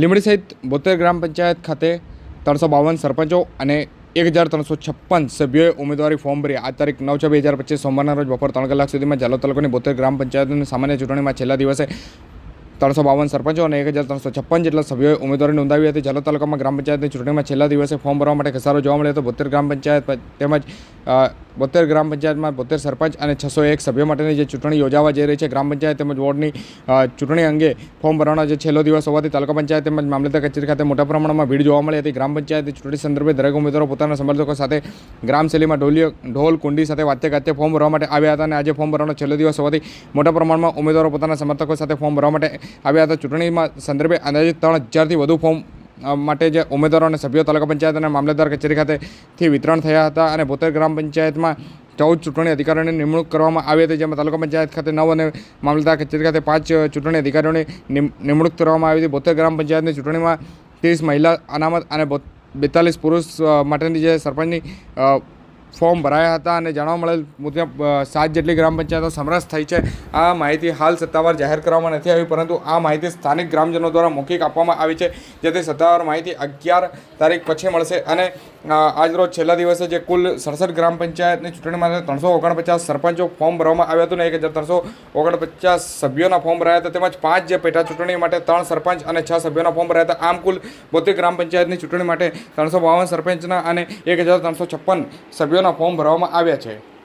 લીંબડી સહિત બોતેર ગ્રામ પંચાયત ખાતે ત્રણસો બાવન સરપંચો અને એક હજાર ત્રણસો છપ્પન સભ્યોએ ઉમેદવારી ફોર્મ ભરી. આ તારીખ નવ છ બે હજાર પચીસ સોમવારના રોજ બપોર ત્રણ કલાક સુધીમાં જાલોદ તાલુકાની બોતેર ગ્રામ પંચાયતની સામાન્ય ચૂંટણીમાં છેલ્લા દિવસે ત્રણસો બાવન સરપંચો અને એક હજાર ત્રણસો છપ્પન જેટલા સભ્યોએ ઉમેદવારી નોંધાવી હતી. જાલોદ તાલુકામાં ગ્રામ પંચાયતની ચૂંટણીમાં છેલ્લા દિવસે ફોર્મ ભરવા માટે ઘસારો જોવા મળ્યો હતો. બોતેર ગ્રામ પંચાયત તેમજ બોતેર ગ્રામ પંચાયતમાં બોતેર સરપંચ અને છસો એક સભ્યો માટેની જે ચૂંટણી યોજાવા જઈ રહી છે, ગ્રામ પંચાયત તેમજ વોર્ડની ચૂંટણી અંગે ફોર્મ ભરવાનો જે છેલ્લો દિવસ હોવાથી તાલુકા પંચાયત તેમજ મામલતદાર કચેરી ખાતે મોટા પ્રમાણમાં ભીડ જોવા મળી હતી. ગ્રામ પંચાયત ચૂંટણી સંદર્ભે દરેક ઉમેદવારો પોતાના સમર્થકો સાથે ગ્રામશૈલીમાં ઢોલીઓ ઢોલ, કુંડી સાથે વાતે ગાતે ફોર્મ ભરવા માટે આવ્યા હતા અને આજે ફોર્મ ભરવાનો છેલ્લો દિવસ હોવાથી મોટા પ્રમાણમાં ઉમેદવારો પોતાના સમર્થકો સાથે ફોર્મ ભરવા માટે આવ્યા હતા. ચૂંટણીમાં સંદર્ભે અંદાજે ત્રણ હજારથી વધુ ફોર્મ માટે જે ઉમેદવારો અને સભ્યો તાલુકા પંચાયત અને મામલતદાર કચેરી ખાતેથી વિતરણ થયા હતા અને બોતેર ગ્રામ પંચાયતમાં ચૌદ ચૂંટણી અધિકારીઓની નિમણૂક કરવામાં આવી હતી, જેમાં તાલુકા પંચાયત ખાતે નવ અને મામલતદાર કચેરી ખાતે પાંચ ચૂંટણી અધિકારીઓની નિમણૂક કરવામાં આવી હતી. બોતેર ગ્રામ પંચાયતની ચૂંટણીમાં ત્રીસ મહિલા અનામત અને બોત- બેતાલીસ પુરુષ માટેની જે સરપંચની ફોર્મ ભરાયા હતા અને જાણવા મળેલ મુજબ સાત જેટલી ગ્રામ પંચાયતો સમરસ થઈ છે. આ માહિતી હાલ સત્તાવાર જાહેર કરવામાં નથી આવી, પરંતુ આ માહિતી સ્થાનિક ગ્રામજનો દ્વારા મૌખિક આપવામાં આવી છે, જેથી સત્તાવાર માહિતી અગિયાર તારીખ પછી મળશે. અને આજરોજ છેલ્લા દિવસે જે કુલ સડસઠ ગ્રામ પંચાયતની ચૂંટણી માટે ત્રણસો ઓગણપચાસ સરપંચો ફોર્મ ભરવામાં આવ્યા હતું ને એક હજાર ત્રણસો ઓગણપચાસ સભ્યોના ફોર્મ ભરાયા હતા. તેમજ પાંચ જે પેટા ચૂંટણી માટે ત્રણ સરપંચ અને છ સભ્યોના ફોર્મ ભરાયા હતા. આમ કુલ બોતેર ગ્રામ પંચાયતની ચૂંટણી માટે ત્રણસો બાવન સરપંચના અને એક હજાર ત્રણસો છપ્પન સભ્યોના ફોર્મ ભરવામાં આવ્યા છે.